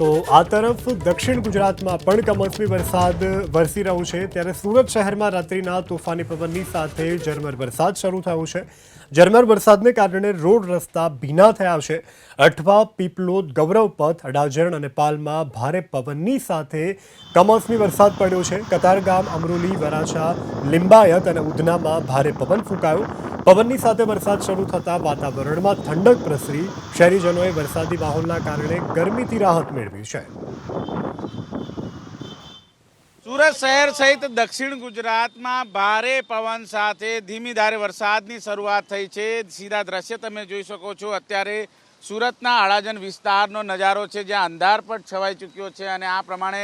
તો આ તરફ દક્ષિણ ગુજરાતમાં પણ કમોસમી વરસાદ વરસી રહ્યો છે. ત્યારે સુરત શહેરમાં રાત્રિના તોફાની પવનની સાથે ઝરમર વરસાદ શરૂ થયો છે. ઝરમર વરસાદને કારણે રોડ રસ્તા ભીના થયા છે. અઠવા, પીપલોદ, ગૌરવપથ, અડાજણ અને પાલમાં ભારે પવનની સાથે કમોસમી વરસાદ પડ્યો છે. કતારગામ, અમરોલી, વરાછા, લિંબાયત અને ઉધનામાં ભારે પવન ફૂંકાયો. પવનની સાથે વરસાદ શરૂ થતાં વાતાવરણમાં ઠંડક પ્રસરી. શહેરીજનોએ વરસાદી માહોલના કારણે ગરમીથી રાહત મેળવી છે. સુરત શહેર સહિત દક્ષિણ ગુજરાતમાં ભારે પવન સાથે ધીમી ધારે વરસાદની શરૂઆત થઈ છે. સીધા દ્રશ્ય તમે જોઈ શકો છો. અત્યારે સુરતના આળાજન વિસ્તારનો નજારો છે, જ્યાં અંધારપટ છવાઈ ચૂક્યો છે અને આ પ્રમાણે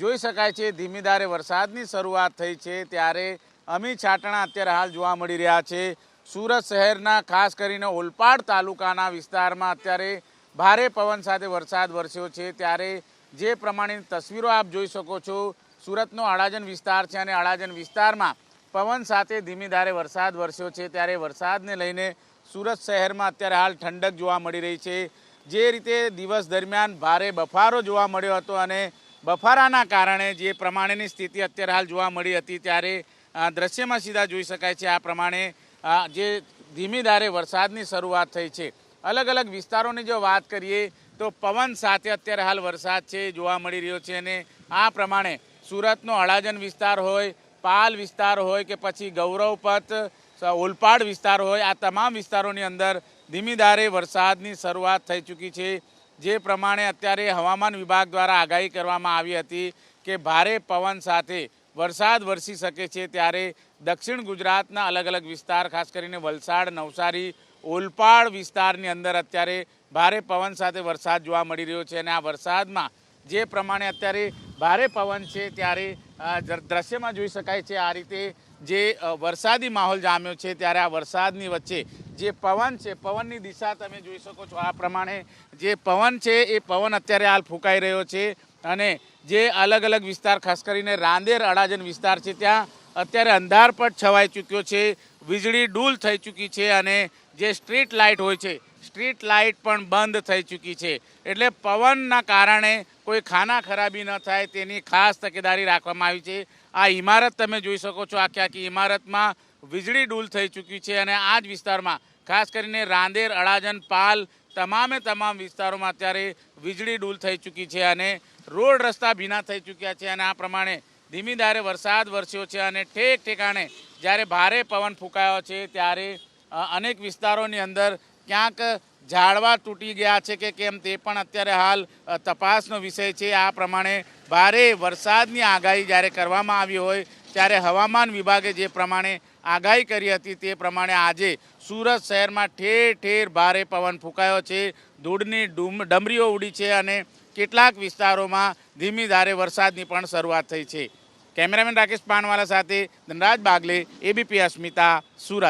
જોઈ શકાય છે, ધીમી ધારે વરસાદની શરૂઆત થઈ છે. ત્યારે અમી છાટણા અત્યારે હાલ જોવા મળી રહ્યા છે. સુરત શહેરના ખાસ કરીને ઓલપાડ તાલુકાના વિસ્તારમાં અત્યારે ભારે પવન સાથે વરસાદ વરસ્યો છે. ત્યારે જે પ્રમાણેની તસવીરો આપ જોઈ શકો છો, સુરતનો અડાજન વિસ્તાર છે અને અડાજન વિસ્તારમાં પવન સાથે ધીમી ધારે વરસાદ વરસ્યો છે. ત્યારે વરસાદને લઈને સુરત શહેરમાં અત્યારે હાલ ઠંડક જોવા મળી રહી છે. જે રીતે દિવસ દરમિયાન ભારે બફારો જોવા મળ્યો હતો અને બફારાના કારણે જે પ્રમાણેની સ્થિતિ અત્યારે હાલ જોવા મળી હતી, ત્યારે દ્રશ્યમાં સીધા જોઈ શકાય છે. આ પ્રમાણે જે ધીમી ધારે વરસાદની શરૂઆત થઈ છે. અલગ અલગ વિસ્તારોની જો વાત કરીએ તો પવન સાથે અત્યારે હાલ વરસાદ છે, જોવા મળી રહ્યો છે અને આ પ્રમાણે સુરતનો અડાજન વિસ્તાર હોય, પાલ વિસ્તાર હોય કે પછી ગૌરવપથ ઓલપાડ વિસ્તાર હોય, આ તમામ વિસ્તારોની અંદર ધીમી ધારે વરસાદની શરૂઆત થઈ ચૂકી છે. જે પ્રમાણે અત્યારે હવામાન વિભાગ દ્વારા આગાહી કરવામાં આવી હતી કે ભારે પવન સાથે વરસાદ વરસી શકે છે ત્યારે દક્ષિણ ગુજરાતના અલગ અલગ વિસ્તાર, ખાસ કરીને વલસાડ, નવસારી, ઓલપાડ વિસ્તારની અંદર અત્યારે ભારે પવન સાથે વરસાદ જોવા મળી રહ્યો છે અને આ વરસાદમાં જે પ્રમાણે અત્યારે ભારે પવન છે ત્યારે દ્રશ્યમાં જોઈ શકાય છે આ રીતે જે વરસાદી માહોલ જામ્યો છે ત્યારે આ વરસાદની વચ્ચે જે પવન છે, પવનની દિશા તમે જોઈ શકો છો. આ પ્રમાણે જે પવન છે એ પવન અત્યારે હાલ ફૂંકાઈ રહ્યો છે. અને જે અલગ અલગ વિસ્તાર, ખાસ કરીને રાંદેર અડાજન વિસ્તાર છે, ત્યાં અત્યારે અંધારપટ છવાઈ ચૂક્યો છે, વીજળી ડૂલ થઈ ચૂકી છે અને જે સ્ટ્રીટ લાઇટ હોય છે, સ્ટ્રીટ લાઇટ પણ બંધ થઈ ચૂકી છે. એટલે પવનના કારણે કોઈ ખાના ખરાબી ન થાય, તેની ખાસ તકેદારી રાખવામાં આવી છે. આ ઇમારત તમે જોઈ શકો છો આખી આખી ઇમારતમાં વીજળી ડૂલ થઈ ચૂકી છે અને આ જ વિસ્તારમાં, ખાસ કરીને રાંદેર અડાજન પાલ તમામે તમામ વિસ્તારોમાં અત્યારે વીજળી ડૂલ થઈ ચૂકી છે અને રોડ રસ્તા ભીના થઈ ચૂક્યા છે અને આ પ્રમાણે ધીમી ધારે વરસાદ વરસ્યો છે અને ઠેક ઠેકાણે જ્યારે ભારે પવન ફૂંકાયો છે ત્યારે અનેક વિસ્તારોની અંદર ક્યાંક ઝાડવા તૂટી ગયા છે કે કેમ તે પણ અત્યારે હાલ તપાસનો વિષય છે. આ પ્રમાણે ભારે વરસાદની આગાહી જ્યારે કરવામાં આવી હોય ત્યારે હવામાન વિભાગે જે પ્રમાણે આગાહી કરી હતી તે પ્રમાણે આજે સુરત શહેરમાં ઠેર ઠેર ભારે પવન ફૂંકાયો છે. ધૂળની ડુમ, ડમરીઓ ઉડી છે અને કેટલાક વિસ્તારોમાં ધીમી ધારે વરસાદની પણ શરૂઆત થઈ છે. કેમેરામેન રાકેશ પાનવાલા સાથે ધનરાજ બાગલે એબીપી અસ્મિતા સુરત.